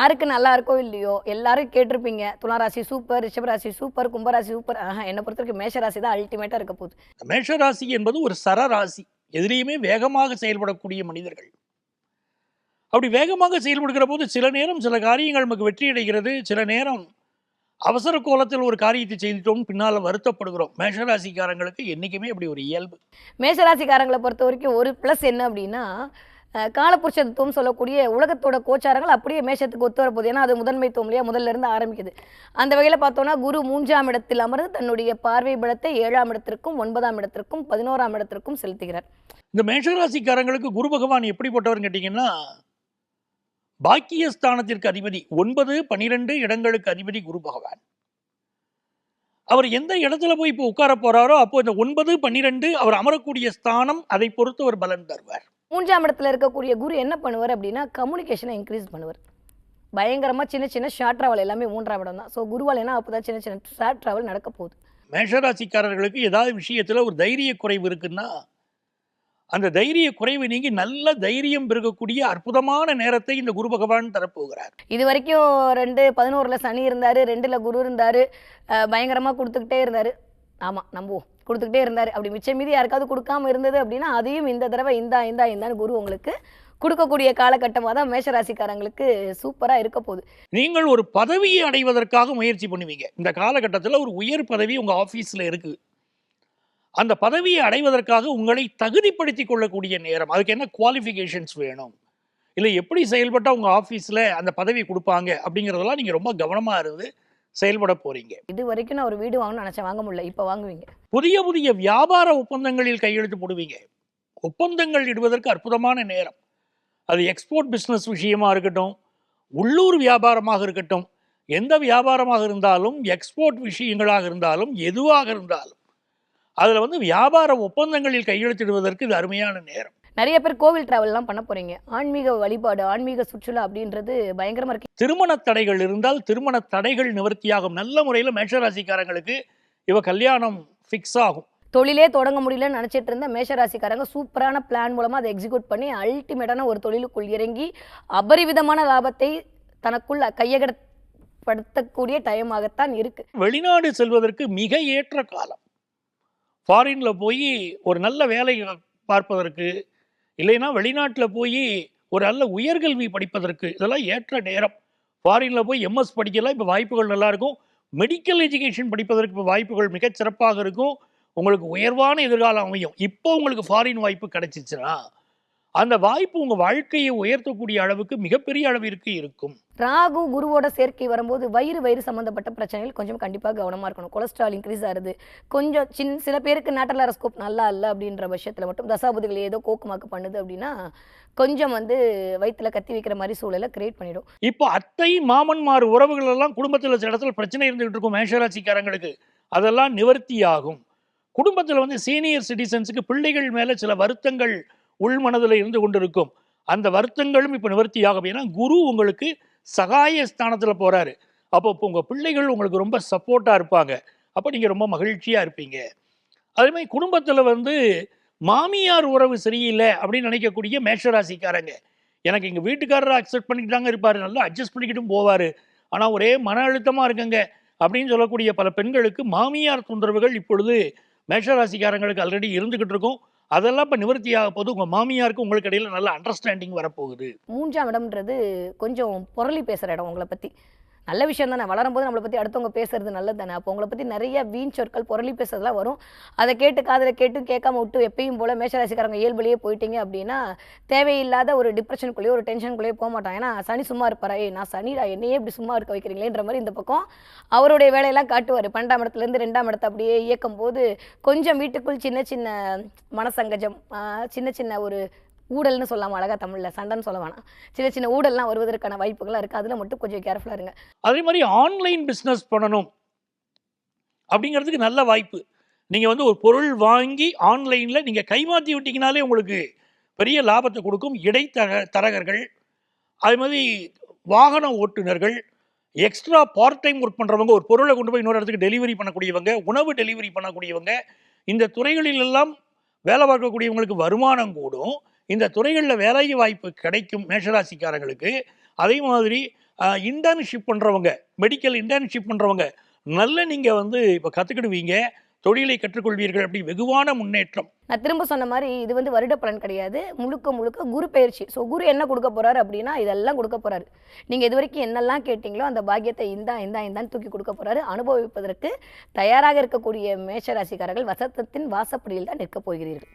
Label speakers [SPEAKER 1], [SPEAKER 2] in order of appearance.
[SPEAKER 1] யாருக்கு நல்லா இருக்கோ இல்லையோ எல்லாரும் கேட்டிருப்பீங்க. துளாராசி சூப்பர் ரிஷபராசி சூப்பர் கும்பராசி சூப்பர். ஆஹா என்னை பொறுத்த வரைக்கும் மேஷராசி தான் அல்டிமேட்டாக இருக்க போகுது.
[SPEAKER 2] மேஷராசி என்பது ஒரு சரராசி. எதிலையுமே வேகமாக செயல்படக்கூடிய மனிதர்கள். அப்படி வேகமாக செயல்படுகிற போது சில நேரம் சில காரியங்கள் நமக்கு வெற்றி அடைகிறது. சில நேரம் அவசர கோலத்தில் ஒரு காரியத்தை செய்துட்டோம் பின்னால் வருத்தப்படுகிறோம். மேஷராசிக்காரங்களுக்கு என்றைக்குமே அப்படி ஒரு இயல்பு.
[SPEAKER 1] மேஷராசிக்காரங்களை பொறுத்த வரைக்கும் ஒரு ப்ளஸ் என்ன அப்படின்னா காலபுருஷத்துவம் சொல்லக்கூடிய உலகத்தோட கோச்சாரங்கள் அப்படியே மேஷத்துக்கு ஒத்து வரப்போகுது. ஏன்னா அது முதன்மைத்துவம் இல்லையா முதல்ல இருந்து ஆரம்பிக்குது. அந்த வகையில் பார்த்தோன்னா குரு மூன்றாம் இடத்தில் அமர்ந்து தன்னுடைய பார்வை பலத்தை ஏழாம் இடத்திற்கும் ஒன்பதாம் இடத்திற்கும் பதினோராம் இடத்திற்கும் செலுத்துகிறார்.
[SPEAKER 2] இந்த மேஷராசிக்காரங்களுக்கு குரு பகவான் எப்படிப்பட்டவர் கேட்டிங்கன்னா பாக்கியஸ்தானத்திற்கு அதிபதி ஒன்பது பனிரெண்டு இடங்களுக்கு அதிபதி குரு பகவான். அவர் எந்த இடத்துல போய் இப்போ உட்கார போறாரோ அப்போ இந்த ஒன்பது பன்னிரெண்டு அவர் அமரக்கூடிய ஸ்தானம் அதை பொறுத்து அவர் பலன் தருவார்.
[SPEAKER 1] மூன்றாம் இடத்துல இருக்கக்கூடிய குரு என்ன பண்ணுவார் அப்படின்னா கம்யூனிகேஷனை இன்க்ரீஸ் பண்ணுவார். பயங்கரமாக சின்ன சின்ன ஷார்ட் ட்ராவல் எல்லாமே மூன்றாம் இடம் தான். ஸோ குருவால் என்ன அப்போ தான் சின்ன சின்ன ஷார்ட் ட்ராவல் நடக்க போகுது.
[SPEAKER 2] மேஷராசிக்காரர்களுக்கு ஏதாவது விஷயத்துல ஒரு தைரிய குறைவு இருக்குன்னா அந்த தைரிய குறைவு நீங்கி நல்ல தைரியம் பெருகக்கூடிய அற்புதமான நேரத்தை இந்த குரு பகவான் தரப்போகிறார்.
[SPEAKER 1] இது வரைக்கும் ரெண்டு பதினோரில் சனி இருந்தார் ரெண்டில் குரு இருந்தார் பயங்கரமாக கொடுத்துக்கிட்டே இருந்தார். ஆமாம் நம்புவோம். கொடுத்துக்கிட்டே இருந்தார். அப்படி மிச்சம் மீதி யாருக்காவது கொடுக்காம இருந்தது அப்படின்னா அதையும் இந்த தடவை இந்தா இந்தா இந்தான்னு குரு உங்களுக்கு கொடுக்கக்கூடிய காலகட்டமாக தான் மேஷராசிக்காரங்களுக்கு சூப்பராக இருக்க போகுது.
[SPEAKER 2] நீங்கள் ஒரு பதவியை அடைவதற்காக முயற்சி பண்ணுவீங்க. இந்த காலகட்டத்தில் ஒரு உயர் பதவி உங்கள் ஆஃபீஸில் இருக்குது. அந்த பதவியை அடைவதற்காக உங்களை தகுதிப்படுத்தி கொள்ளக்கூடிய நேரம் அதுக்கு என்ன குவாலிஃபிகேஷன்ஸ் வேணும்? இல்லை எப்படி செயல்பட்டால் உங்கள் ஆஃபீஸில் அந்த பதவி கொடுப்பாங்க அப்படிங்கிறதெல்லாம் நீங்கள் ரொம்ப கவனமாக இருந்து செயல்பட போகிறீங்க
[SPEAKER 1] இது வரைக்கும் நான் ஒரு வீடு வாங்கணும்னு நினச்சேன். வாங்க முடியல. இப்போ வாங்குவீங்க.
[SPEAKER 2] புதிய புதிய வியாபார ஒப்பந்தங்களில் கையெழுத்து போடுவீங்க. ஒப்பந்தங்கள் இடுவதற்கு அற்புதமான நேரம். அது எக்ஸ்போர்ட் பிஸ்னஸ் விஷயமா இருக்கட்டும் உள்ளூர் வியாபாரமாக இருக்கட்டும் எந்த வியாபாரமாக இருந்தாலும் எக்ஸ்போர்ட் விஷயங்களாக இருந்தாலும் எதுவாக இருந்தாலும் அதில் வந்து வியாபார ஒப்பந்தங்களில் கையெழுத்திடுவதற்கு இது அருமையான நேரம்.
[SPEAKER 1] நிறைய பேர் கோவில் டிராவல்லாம் பண்ண போகிறீங்க ஆன்மீக வழிபாடு ஆன்மீக சுற்றுலா அப்படின்றது பயங்கரமாக இருக்கு.
[SPEAKER 2] திருமண தடைகள் இருந்தால் திருமண தடைகள் நிவர்த்தியாகும். நல்ல முறையில் மேஷராசிக்காரங்களுக்கு இவ கல்யாணம் ஃபிக்ஸ் ஆகும்.
[SPEAKER 1] தொழிலே தொடங்க முடியலன்னு நினச்சிட்டு இருந்த மேஷராசிக்காரங்க சூப்பரான பிளான் மூலமாக அதை எக்ஸிக்யூட் பண்ணி அல்டிமேட்டான ஒரு தொழிலுக்குள் இறங்கி அபரிவிதமான லாபத்தை தனக்குள் கையகப்படுத்தக்கூடிய டைமாகத்தான் இருக்கு.
[SPEAKER 2] வெளிநாடு செல்வதற்கு மிக ஏற்ற காலம். ஃபாரின்ல போய் ஒரு நல்ல வேலை பார்ப்பதற்கு இல்லைன்னா வெளிநாட்டில் போய் ஒரு நல்ல உயர்கல்வி படிப்பதற்கு இதெல்லாம் ஏற்ற நேரம். ஃபாரினில் போய் எம்எஸ் படிக்கலாம் இப்போ வாய்ப்புகள் நல்லாயிருக்கும் மெடிக்கல் எஜுகேஷன் படிப்பதற்கு இப்போ வாய்ப்புகள் மிகச் சிறப்பாக இருக்கும். உங்களுக்கு உயர்வான எதிர்காலம் அமையும். இப்போ உங்களுக்கு ஃபாரின் வாய்ப்பு கிடைச்சிச்சுன்னா அந்த வாய்ப்பு உங்கள் வாழ்க்கையை உயர்த்தக்கூடிய அளவுக்கு மிகப்பெரிய அளவிற்கு இருக்கும்.
[SPEAKER 1] ராகு குருவோட சேர்க்கை வரும்போது வயிறு வயிறு சம்மந்தப்பட்ட பிரச்சனைகள் கொஞ்சம் கண்டிப்பாக கவனமாக இருக்கணும். கொலஸ்ட்ரால் இன்க்ரீஸ் ஆகுது. கொஞ்சம் சின் சில பேருக்கு நேட்டல் அரஸ்கோப் நல்லா இல்லை அப்படின்ற பட்சத்தில் மட்டும் தசாபதிகள் ஏதோ கோக்குமாக்கு பண்ணுது அப்படின்னா கொஞ்சம் வந்து வயிற்றுல கத்தி வைக்கிற மாதிரி சூழலை கிரியேட் பண்ணிடும்.
[SPEAKER 2] இப்போ அத்தை மாமன்மார் உறவுகள் எல்லாம் குடும்பத்தில் சில இடத்துல பிரச்சனை இருந்துகிட்டு இருக்கும் மேஷராசிக்காரங்களுக்கு. அதெல்லாம் நிவர்த்தியாகும் குடும்பத்தில் வந்து சீனியர் சிட்டிசன்ஸுக்கு பிள்ளைகள் மேலே சில வருத்தங்கள் உள்மனதில் இருந்து கொண்டிருக்கும். அந்த வருத்தங்களும் இப்போ நிவர்த்தியாகும். ஏன்னா குரு உங்களுக்கு சகாய ஸ்தானத்தில் போகிறாரு அப்போ இப்போ உங்கள் பிள்ளைகள் உங்களுக்கு ரொம்ப சப்போர்ட்டாக இருப்பாங்க. அப்போ நீங்கள் ரொம்ப மகிழ்ச்சியாக இருப்பீங்க. அதுமாதிரி குடும்பத்தில் வந்து மாமியார் உறவு சரியில்லை அப்படின்னு நினைக்கக்கூடிய மேஷராசிக்காரங்க. எனக்கு எங்கள் வீட்டுக்காரரை அக்செப்ட் பண்ணிக்கிட்டாங்க இருப்பார். நல்லா அட்ஜஸ்ட் பண்ணிக்கிட்டும் போவார். ஆனால் ஒரே மன அழுத்தமாக இருக்குங்க. அப்படின்னு சொல்லக்கூடிய பல பெண்களுக்கு மாமியார் தொந்தரவுகள் இப்பொழுது மேஷராசிக்காரங்களுக்கு ஆல்ரெடி இருந்துக்கிட்டு இருக்கும். அதெல்லாம் இப்போ நிவர்த்தியாக போது உங்கள் மாமியாருக்கு உங்களுக்கு இடையில நல்ல அண்டர்ஸ்டாண்டிங் வரப்போகுது.
[SPEAKER 1] மூன்றாம் இடம்ன்றது கொஞ்சம் புரளி பேசுகிற இடம் உங்களை பற்றி நல்ல விஷயம் தானே. வளரும்போது நம்மளை பற்றி அடுத்தவங்க பேசுறது நல்லது தானே. அப்போ உங்களை பற்றி நிறைய வீண் சொற்கள் புரளி பேசுறதுலாம் வரும். அதை கேட்டு காதில் கேட்டு கேட்காம விட்டு எப்பயும் போல் மேஷராசிக்காரங்க இயல்புலேயே போயிட்டீங்க அப்படின்னா தேவையில்லாத ஒரு டிப்ரெஷனுக்குள்ளேயோ ஒரு டென்ஷனுக்குள்ளேயே போக மாட்டான் ஏன்னா சனி சும்மா இருப்பாரா? ஏ நான் சனிடா? என்னையே இப்படி சும்மா இருக்க வைக்கிறீங்களேன்ற மாதிரி இந்த பக்கம் அவருடைய வேலையெல்லாம் காட்டுவார். பன்னெண்டாம் இடத்துலேருந்து ரெண்டாம் இடத்தை அப்படியே இயக்கும் போது கொஞ்சம் வீட்டுக்குள் சின்ன சின்ன மனசங்கஜம் சின்ன சின்ன ஒரு ஊடல்னு சொல்லாமல் அழகா தமிழில் சண்டைன்னு சொல்ல வேணாம். சின்ன சின்ன ஊடல்லாம் வருவதற்கான வாய்ப்புகள்லாம் இருக்குது அதில் மட்டும் கொஞ்சம் கேர்ஃபுல்லாக இருங்க.
[SPEAKER 2] அதே மாதிரி ஆன்லைன் பிஸ்னஸ் பண்ணணும் அப்படிங்கிறதுக்கு நல்ல வாய்ப்பு. நீங்கள் வந்து ஒரு பொருள் வாங்கி ஆன்லைனில் நீங்கள் கைமாற்றி விட்டீங்கனாலே உங்களுக்கு பெரிய லாபத்தை கொடுக்கும். இடைத்தர தரகர்கள் அதே மாதிரி வாகன ஓட்டுநர்கள் எக்ஸ்ட்ரா பார்ட் டைம் ஒர்க் பண்ணுறவங்க ஒரு பொருளை கொண்டு போய் இன்னொரு இடத்துக்கு டெலிவரி பண்ணக்கூடியவங்க உணவு டெலிவரி பண்ணக்கூடியவங்க இந்த துறைகளிலெல்லாம் வேலை பார்க்கக்கூடியவங்களுக்கு வருமானம் கூடும். இந்த துறைகளில் வேலை வாய்ப்பு கிடைக்கும் மேஷராசிக்காரங்களுக்கு அதே மாதிரி இன்டர்ன்ஷிப் பண்ணுறவங்க மெடிக்கல் இன்டர்ன்ஷிப் பண்ணுறவங்க நல்ல நீங்கள் வந்து இப்போ கற்றுக்கிடுவீங்க தொழிலை கற்றுக்கொள்வீர்கள் அப்படி வெகுவான முன்னேற்றம்.
[SPEAKER 1] நான் திரும்ப சொன்ன மாதிரி இது வந்து வருட பலன் கிடையாது. முழுக்க முழுக்க குரு பயிற்சி. ஸோ குரு என்ன கொடுக்க போறாரு அப்படின்னா இதெல்லாம் கொடுக்க போறாரு. நீங்க இது வரைக்கும் என்னெல்லாம் கேட்டீங்களோ அந்த பாக்கியத்தை இந்தா இந்தா இந்தான்னு தூக்கி கொடுக்க போறாரு. அனுபவிப்பதற்கு தயாராக இருக்கக்கூடிய மேஷராசிக்காரர்கள் வசத்தத்தின் வாசப்படியில் தான் நிற்க போகிறீர்கள்.